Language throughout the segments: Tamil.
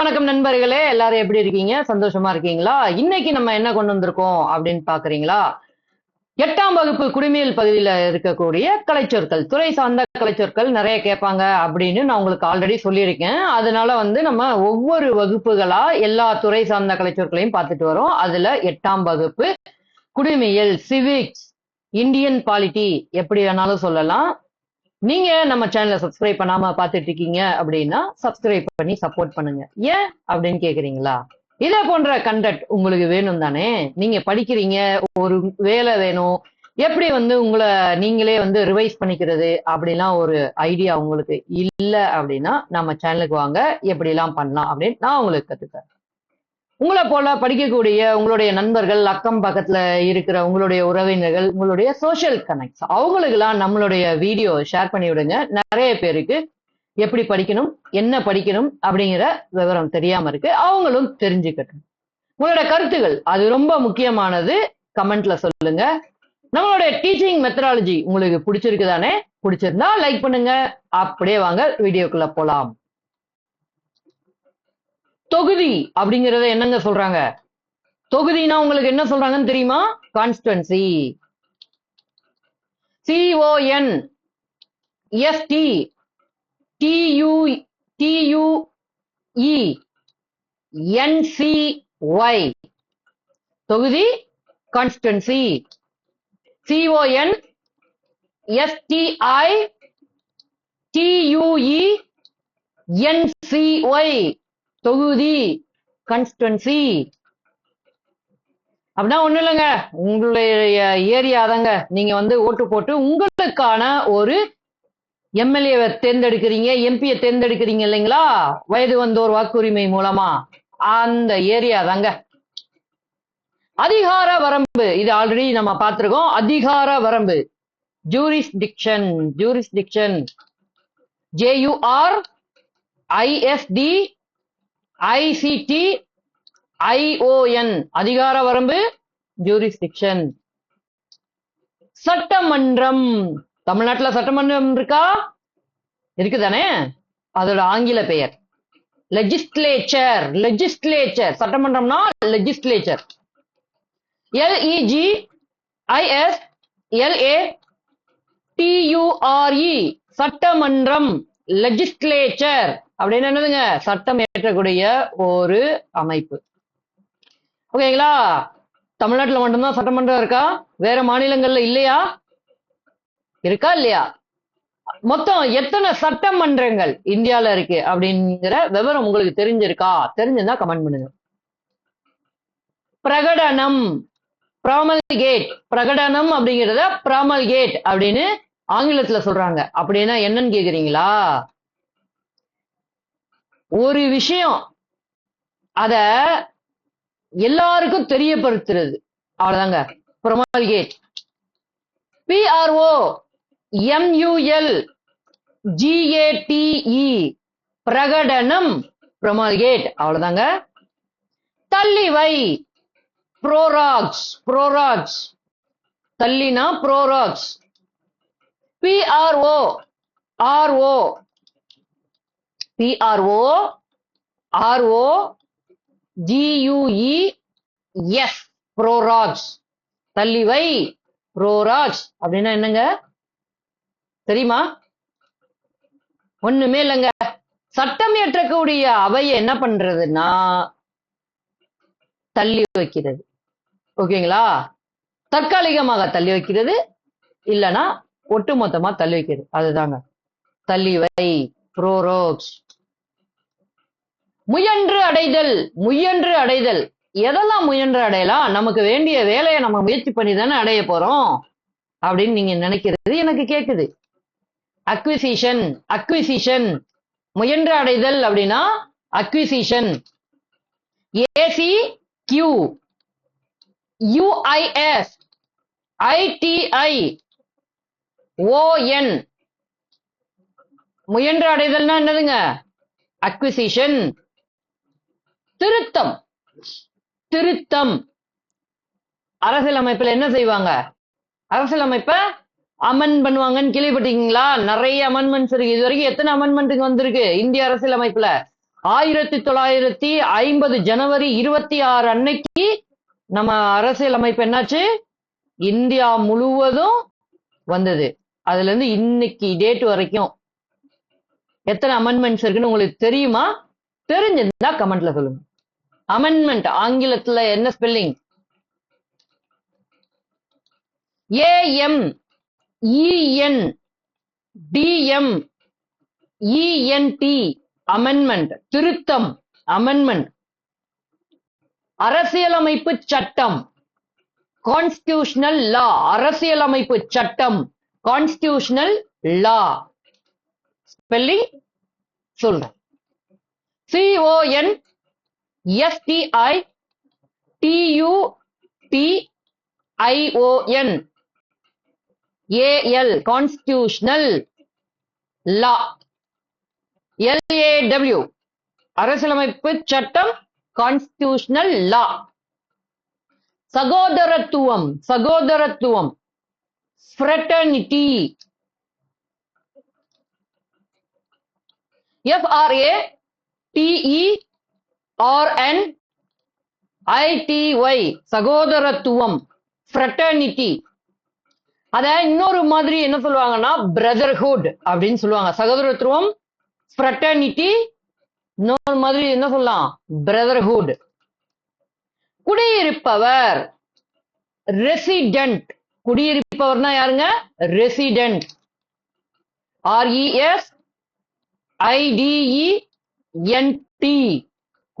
வணக்கம் நண்பர்களே எல்லாரும் எப்படி இருக்கீங்க? சந்தோஷமா இருக்கீங்களா? இன்னைக்கு நம்ம என்ன கொண்டு வந்திருக்கோம் அப்படின்னு பாக்குறீங்களா? எட்டாம் வகுப்பு குடிமையல் பகுதியில இருக்கக்கூடிய கலைச்சொற்கள் துறை சார்ந்த கலைச்சொற்கள் நிறைய கேட்பாங்க அப்படின்னு நான் உங்களுக்கு ஆல்ரெடி சொல்லியிருக்கேன். அதனால வந்து நம்ம ஒவ்வொரு வகுப்புகளா எல்லா துறை சார்ந்த கலைச்சொற்களையும் பார்த்துட்டு வரோம். அதுல எட்டாம் வகுப்பு குடிமையல் சிவிக்ஸ் இந்தியன் பாலிட்டி எப்படி வேணாலும் சொல்லலாம். நீங்க நம்ம சேனலை சப்ஸ்கிரைப் பண்ணாம பார்த்துட்டு இருக்கீங்க அப்படின்னா சப்ஸ்கிரைப் பண்ணி சப்போர்ட் பண்ணுங்க. ஏன் அப்படின்னு கேக்குறீங்களா? இதே போன்ற கண்டக்ட் உங்களுக்கு வேணும் தானே? நீங்க படிக்கிறீங்க ஒரு வேலை வேணும். எப்படி வந்து உங்களை நீங்களே வந்து ரிவைஸ் பண்ணிக்கிறது அப்படிலாம் ஒரு ஐடியா உங்களுக்கு இல்ல அப்படின்னா நம்ம சேனலுக்கு வாங்க எப்படி எல்லாம் பண்ணலாம் அப்படின்னு நான் உங்களுக்கு கத்துத்தரேன். உங்களை போல படிக்கக்கூடிய உங்களுடைய நண்பர்கள் அக்கம் பக்கத்துல இருக்கிற உங்களுடைய உறவினர்கள் உங்களுடைய சோஷியல் கனெக்ட்ஸ் அவங்களுக்கெல்லாம் நம்மளுடைய வீடியோ ஷேர் பண்ணி விடுங்க. நிறைய பேருக்கு எப்படி படிக்கணும் என்ன படிக்கணும் அப்படிங்கிற விவரம் தெரியாம இருக்கு. அவங்களும் தெரிஞ்சுக்கட்டும். உங்களோட கருத்துகள் அது ரொம்ப முக்கியமானது. கமெண்ட்ல சொல்லுங்க. நம்மளுடைய டீச்சிங் மெத்தடாலஜி உங்களுக்கு பிடிச்சிருக்கு தானே பிடிச்சிருந்தா லைக் பண்ணுங்க. அப்படியே வாங்க வீடியோக்குள்ள போலாம். தொகுதி அப்படிங்கறத என்னங்க சொல்றாங்க? தொகுதினா உங்களுக்கு என்ன சொல்றாங்கன்னு தெரியுமா? Constituency C O N S T T U T U E N C Y தொகுதி constituency C O N S T I T U E N C Y தொகுதி கான்ஸ்டன்சி அப்படின்னா ஒண்ணும் இல்லைங்க. உங்களுடைய ஏரியா தாங்க. நீங்க வந்து ஓட்டு போட்டு உங்களுக்கான ஒரு எம்எல்ஏவை தேர்ந்தெடுக்கிறீங்க எம்பியை தேர்ந்தெடுக்கிறீங்க இல்லைங்களா? வயது வந்தோர் வாக்குரிமை மூலமா. அந்த ஏரியா தாங்க. அதிகார வரம்பு இது ஆல்ரெடி நம்ம பார்த்திருக்கோம். அதிகார வரம்பு. Jurisdiction jurisdiction J U R I S D I C T I O N அதிகார வரம்பு ஜூரிஸ்டிக்ஷன் சட்டமன்றம். தமிழ்நாட்டுல சட்டமன்றம் இருக்கா? இருக்குதானே? அதோட ஆங்கில பெயர். Legislature legislature சட்டமன்றம்னா legislature L E G I S L A T U R E சட்டமன்றம். லெஜிஸ்லேச்சர் அப்படின்னு என்னதுங்க? சட்டம் ஏற்றக்கூடிய ஒரு அமைப்பு. ஓகேங்களா? தமிழ்நாட்டில் மட்டும்தான் சட்டமன்றம் இருக்கா? வேற மாநிலங்கள்ல இல்லையா? இருக்கா இல்லையா? மொத்தம் எத்தனை சட்டமன்றங்கள் இந்தியால இருக்கு அப்படிங்கிற விவரம் உங்களுக்கு தெரிஞ்சிருக்கா? தெரிஞ்சிருந்தா கமெண்ட் பண்ணுங்க. பிரகடனம். ப்ராமல்கேட் பிரகடனம் அப்படிங்கிறத ப்ராமல்கேட் அப்படின்னு ஆங்கிலத்துல சொல்றாங்க. அப்படின்னா என்னன்னு கேக்குறீங்களா? ஒரு விஷயம் அத எல்லாருக்கும் தெரியப்படுத்துறது. அவ்வளவுதாங்க. ப்ரொமல்கேட் பிஆர்ஓ எம்யூஎல் ஜிஏடிஇ பிரகடனம். ப்ரொமல்கேட் அவ்வளவுதாங்க. தள்ளி வை ப்ரோராக்ஸ் ப்ரோராக்ஸ் தள்ளினா prorogues P R O R O P R O R O G U E S prorogues தள்ளிவை prorogues அப்படின்னா என்னங்க? தெரியுமா? ஒண்ணுமே இல்லைங்க. சட்டம் இயற்றக்கூடிய அவையை என்ன பண்றதுன்னா தள்ளி வைக்கிறது. ஓகேங்களா? தற்காலிகமாக தள்ளி வைக்கிறது இல்லைன்னா ஒட்டுமொத்தமா தள்ளி வைக்கிறது. அதுதாங்க. தள்ளி வை ப்ரோரோக்ஸ் முயன்று அடைதல் முயன்று அடைதல். எதெல்லாம் முயன்று அடையலாம்? நமக்கு வேண்டிய வேலையை நம்ம முயற்சி பண்ணி தானே அடைய போறோம்? அப்படின்னு நீங்க நினைக்கிறது எனக்கு கேக்குது. அக்விசிஷன் அக்விசிஷன் முயன்று அடைதல் அப்படின்னா acquisition A C Q U I S I T I O N முயன்று அடைதல்னா என்னதுங்க? அக்விசிஷன் திருத்தம். திருத்தம். அரசியலமைப்புல என்ன செய்வாங்க? அரசியலமைப்ப அமன் பண்ணுவாங்கன்னு கேள்விப்பட்டீங்களா நிறைய அமெண்ட்மெண்ட்ஸ் இருக்கு. இது வரைக்கும் எத்தனை அமெண்ட்மெண்ட்டுக்கு வந்திருக்கு? இந்திய அரசியலமைப்புல. ஆயிரத்தி தொள்ளாயிரத்தி ஐம்பது ஜனவரி இருபத்தி ஆறு அன்னைக்கு நம்ம அரசியல் அமைப்பு என்னாச்சு? இந்தியா முழுவதும் வந்தது. அதுல இருந்து இன்னைக்கு டேட் வரைக்கும் எத்தனை அமெண்ட்மெண்ட்ஸ் இருக்குன்னு உங்களுக்கு தெரியுமா? தெரிஞ்சிருந்தா கமெண்ட்ல சொல்லுங்க. அமெண்ட்மெண்ட் ஆங்கிலத்துல என்ன spelling A M E N D M E N T amendment திருத்தம் அமெண்ட்மெண்ட் அரசியலமைப்பு சட்டம் கான்ஸ்டியூஷனல் லா அரசியலமைப்பு சட்டம் கான்ஸ்டியூஷனல் லா ஸ்பெல்லிங் சொல்றேன். C O N S T I T U T I O N A L constitutional law L A W அரசியலமைப்பு சட்டம் கான்ஸ்டியூஷனல் லா சகோதரத்துவம் சகோதரத்துவம். Fraternity F R A T E R R N I T Y சகோதரத்துவம் ஃப்ரெட்டர்னிட்டி அத இன்னொரு மாதிரி என்ன சொல்லுவாங்கன்னா பிரதர்ஹுட் அப்படின்னு சொல்லுவாங்க. சகோதரத்துவம் ஃப்ரெட்டர்னிட்டி இன்னொரு மாதிரி என்ன சொல்லலாம்? பிரதர்ஹுட் குடியிருப்பவர் ரெசிடென்ட் குடியிருப்பவர்னா யாருங்க? Resident R E S I D E N T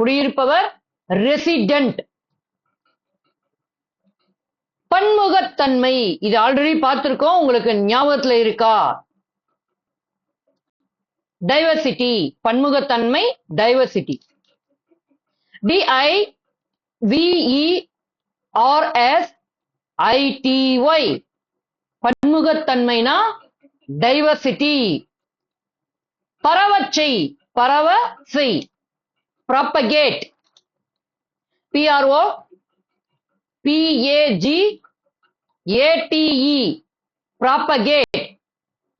குடியிருப்பவர் resident பன்முகத்தன்மை. இது ஆல்ரெடி பார்த்திருக்கோம். உங்களுக்கு ஞாபகத்துல இருக்கா? டைவர்சிட்டி பன்முகத்தன்மை diversity D I V E R S I T Y பன்முகத்தன்மைனா diversity பரவச்சை பரவ செய். Propagate P R O P A G A T E propagate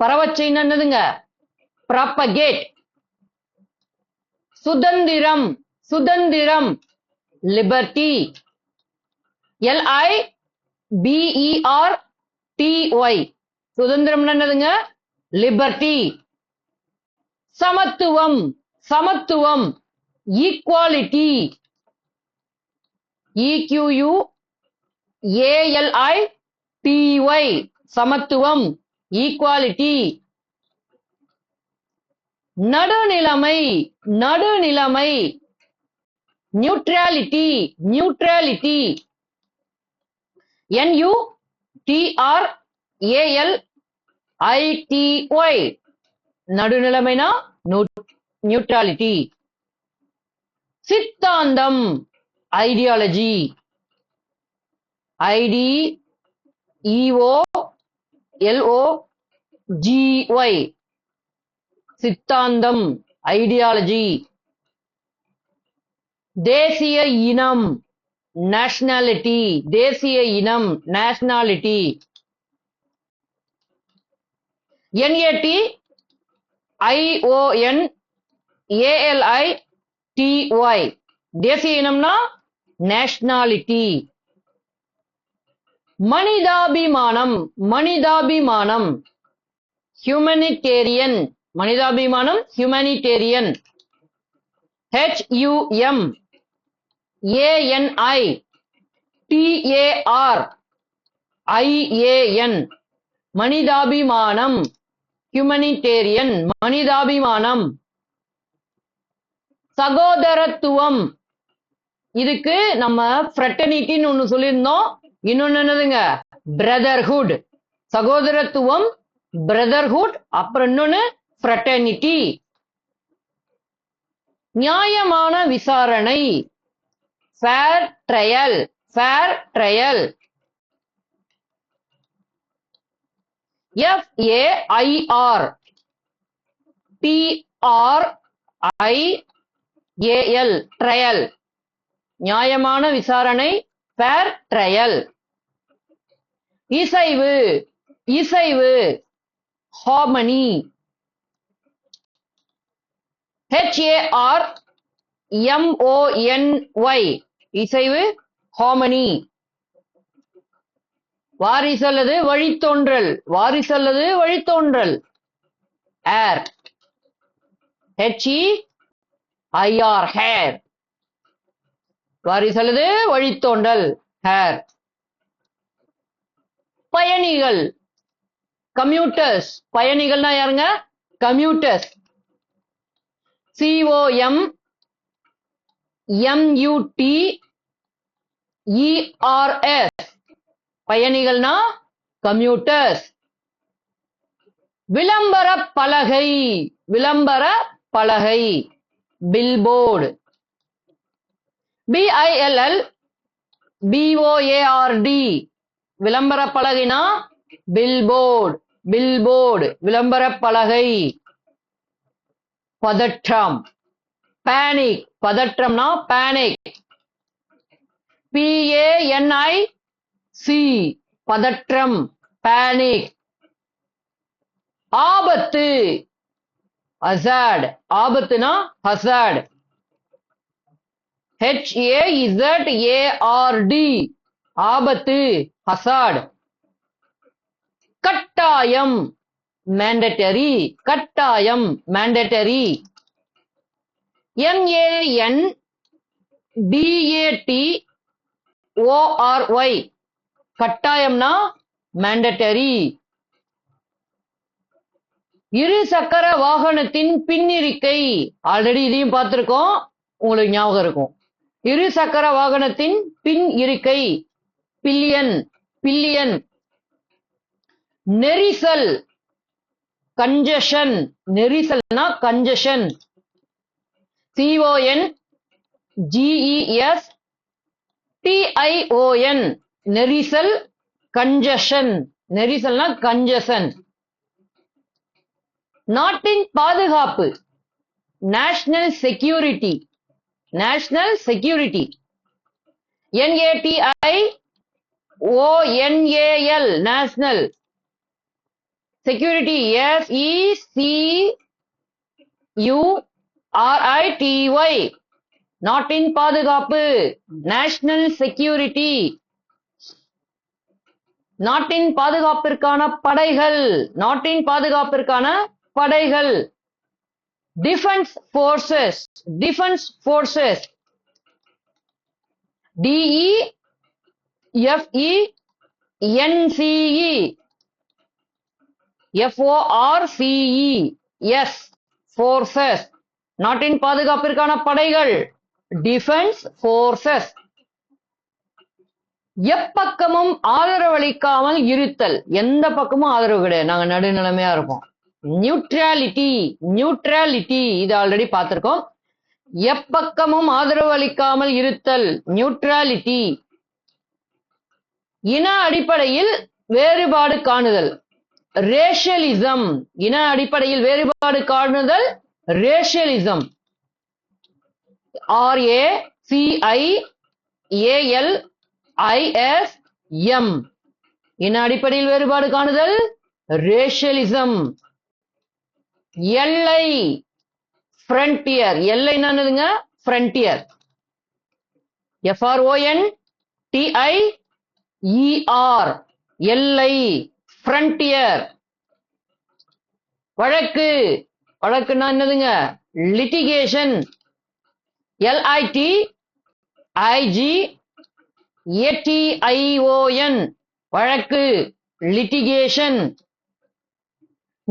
பரவச்சைன்னு என்னதுங்க ப்ராப்பகேட் சுதந்திரம். சுதந்திரம். லிபர்டி எல்ஐ பிஇஆர் டிஒய் சுதந்திரம் என்னதுங்க லிபர்டி சமத்துவம். சமத்துவம். Equality E Q U A L I T Y சமத்துவம். ஈக்வாலிட்டி நடுநிலைமை. நடுநிலைமை. Neutrality neutrality N U T R A L I T Y நடுநிலைமைனா neutrality சித்தாந்தம் ideology I D E O L O G Y சித்தாந்தம் ஐடியாலஜி தேசிய இனம் நேஷனாலிட்டி தேசிய இனம் nationality N A T I O N A L I T Y தேசிய இனம்னா நேஷனாலிட்டி மனிதாபிமானம் மனிதாபிமானம். ஹியூமனிடேரியன் மனிதாபிமானம் humanitarian H U M A N I T A R I A N மனிதாபிமானம். ஹியூமனிடேரியன் மனிதாபிமானம். சகோதரத்துவம். இதுக்கு நம்ம ஃப்ரெட்டர்னிட்டின்னு ஒண்ணு சொல்லியிருந்தோம். இன்னொன்னு என்னதுங்க? பிரதர்ஹுட் சகோதரத்துவம் பிரதர்ஹுட் அப்புறம் இன்னொன்னு ஃப்ரெட்டர்னிட்டி நியாயமான விசாரணை. Fair trial fair trial F A I R T R I A L trial நியாயமான விசாரணை ஃபேர் ட்ரையல் இசைவு இசைவு. Harmony H A R M O N Y இசைவு ஹாமனி வாரிசல்லது வழித்தோன்றல். வாரிசல்லது வழித்தோன்றல். Heir H E I R heir. வாரிசல்லது வழித்தோண்டல் ஹேர். பயணிகள். கம்யூட்டர்ஸ். பயணிகள்னா யாருங்க? Commuters. C O M M U T E R S பயணிகள்னா commuters. விளம்பர பலகை. விளம்பர பலகை. பில்போர்டு பிஐஎல்எல் பிஓஏஆர்டி விளம்பர பலகைனா பில்போர்டு பில்போர்டு விளம்பர பலகை பதற்றம். Panic பதற்றம்னா panic P A N I C பதற்றம். பேனிக் ஆபத்து. அசாட். ஆபத்துனா ஹசார்ட் ஹெச்ஏஇசட்ஏஆர்டி ஆபத்து ஹசாட். கட்டாயம் மேண்டட்டரி கட்டாயம் mandatory M A N D A T O R Y கட்டாயம்னா mandatory இரு சக்கர வாகனத்தின் பின்னிருக்கை. ஆல்ரெடி இதையும் பார்த்துருக்கோம். உங்களுக்கு ஞாபகம் இருக்கும். இரு சக்கர வாகனத்தின் பின் இருக்கை. Pillion pillion. நெரிசல் congestion நெரிசல்னா congestion C O N G E S T I O N நெரிசல் கஞ்சஷன் நெரிசல்னா கஞ்சசன் நாட்டின் பாதுகாப்பு. National security national security N A T I O N A L national security S E C R I T Y நாட்டின் பாதுகாப்பு நேஷனல் செக்யூரிட்டி நாட்டின் பாதுகாப்பிற்கான படைகள் நாட்டின் பாதுகாப்பிற்கான படைகள். Defence forces defence forces D E F E N C E F O R C E S forces நாட்டின் பாதுகாப்பிற்கான படைகள். டிஃபென்ஸ் போர்சஸ் எப்பக்கமும் ஆதரவளிக்காமல் இருத்தல். எந்த பக்கமும் ஆதரவு கிடையாது. நாங்க நடுநிலைமையா இருப்போம். நியூட்ராலிட்டி நியூட்ராலிட்டி இது ஆல்ரெடி பார்த்திருக்கோம். எப்பக்கமும் ஆதரவு அளிக்காமல் இருத்தல் நியூட்ராலிட்டி இன அடிப்படையில் வேறுபாடு காணுதல் ரேஷியலிசம் இன அடிப்படையில் வேறுபாடு காணுதல் racialism R A C I A L I S M இன அடிப்படையில் வேறுபாடு காணுதல் ரேஷியலிசம் எல்லை ஃப்ரண்டியர் எல்லை என்னதுங்க? Frontier F R O N T I E R எல்லை ஃப்ரண்டியர் வழக்கு. வழக்குன்னா என்னதுங்க? லிட்டிகேஷன் எல்ஐடி ஐஜி ஏடிஐஓஎன் வழக்கு. லிட்டிகேஷன்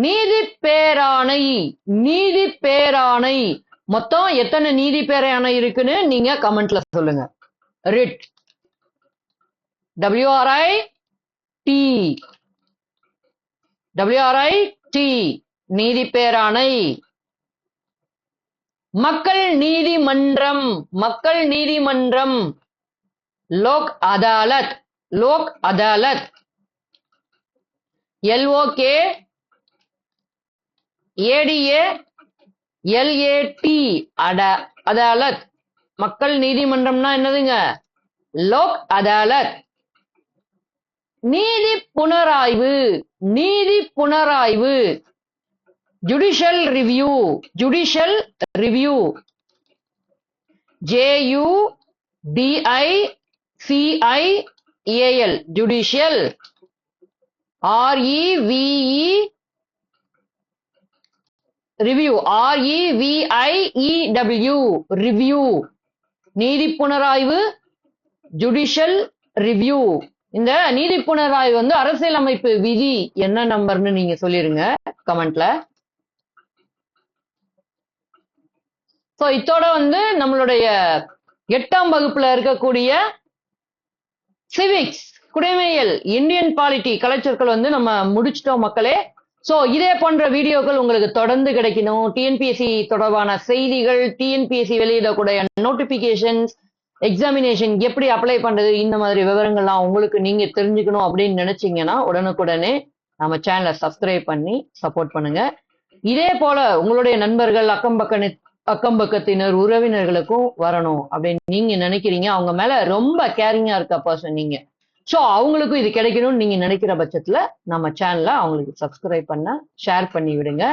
நீதி பேராணை நீதி பேராணை மொத்தம் எத்தனை நீதி பேராணை இருக்குன்னு நீங்க கமெண்ட்ல சொல்லுங்க. Writ W R I T W R I T நீதி பேராணை மக்கள் நீதிமன்றம் மக்கள் நீதிமன்றம். Lok Adalat Lok Adalat. L O K A D A L A T அட அதாலத். மக்கள் நீதிமன்றம்னா என்னதுங்க? லோக் அதாலத். நீதி புனராய்வு நீதி புனராய்வு. Judicial review judicial review. J U D I C I A L judicial. R E V E review R E V I E W review நீதி புனராய்வு ஜுடிஷியல் ரிவ்யூ இந்த நீதி புனராய்வு வந்து அரசியலமைப்பு விதி என்ன நம்பர்னு நீங்க சொல்லிருங்க கமெண்ட்ல. ஸோ இத்தோட வந்து நம்மளுடைய எட்டாம் வகுப்புல இருக்கக்கூடிய சிவிக்ஸ் குடிமையல் இந்தியன் பாலிட்டி கலைச்சொற்கள் வந்து நம்ம முடிச்சிட்டோம் மக்களே. ஸோ இதே போன்ற வீடியோக்கள் உங்களுக்கு தொடர்ந்து கிடைக்கணும். டிஎன்பிஎஸ்சி தொடர்பான செய்திகள் டிஎன்பிஎஸ்சி வெளியிடக்கூடிய நோட்டிபிகேஷன்ஸ் எக்ஸாமினேஷன் எப்படி அப்ளை பண்றது இந்த மாதிரி விவரங்கள்லாம் உங்களுக்கு நீங்க தெரிஞ்சுக்கணும் அப்படின்னு நினைச்சீங்கன்னா உடனுக்குடனே நம்ம சேனலை சப்ஸ்கிரைப் பண்ணி சப்போர்ட் பண்ணுங்க. இதே போல உங்களுடைய நண்பர்கள் அக்கம் பக்க அக்கம் பக்கத்தினர் உறவினர்களுக்கும் வரணும் அப்படின்னு நீங்க நினைக்கிறீங்க. அவங்க மேல ரொம்ப கேரிங்கா இருக்க பர்சன் நீங்க. ஸோ அவங்களுக்கும் இது கிடைக்கணும்னு நீங்கள் நினைக்கிற பட்சத்தில் நம்ம சேனலை அவங்களுக்கு சப்ஸ்கிரைப் பண்ண ஷேர் பண்ணி விடுங்க.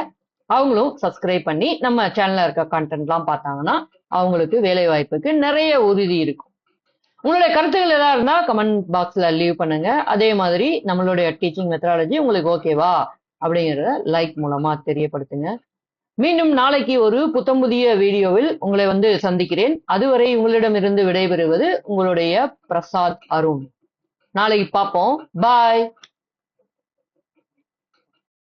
அவங்களும் சப்ஸ்கிரைப் பண்ணி நம்ம சேனலில் இருக்க கண்டென்ட்லாம் பார்த்தாங்கன்னா அவங்களுக்கு வேலை வாய்ப்புக்கு நிறைய உறுதி இருக்கும். உங்களுடைய கருத்துக்கள் எதாவது இருந்தால் கமெண்ட் பாக்ஸில் லீவ் பண்ணுங்க. அதே மாதிரி நம்மளுடைய டீச்சிங் மெத்தடாலஜி உங்களுக்கு ஓகேவா அப்படிங்கிறத லைக் மூலமாக தெரியப்படுத்துங்க. மீண்டும் நாளைக்கு ஒரு புத்தம் புதிய வீடியோவில் உங்களை வந்து சந்திக்கிறேன். அதுவரை உங்களிடமிருந்து விடைபெறுவது உங்களுடைய பிரசாத் அருண். நாளைக்கு பார்ப்போம். பாய்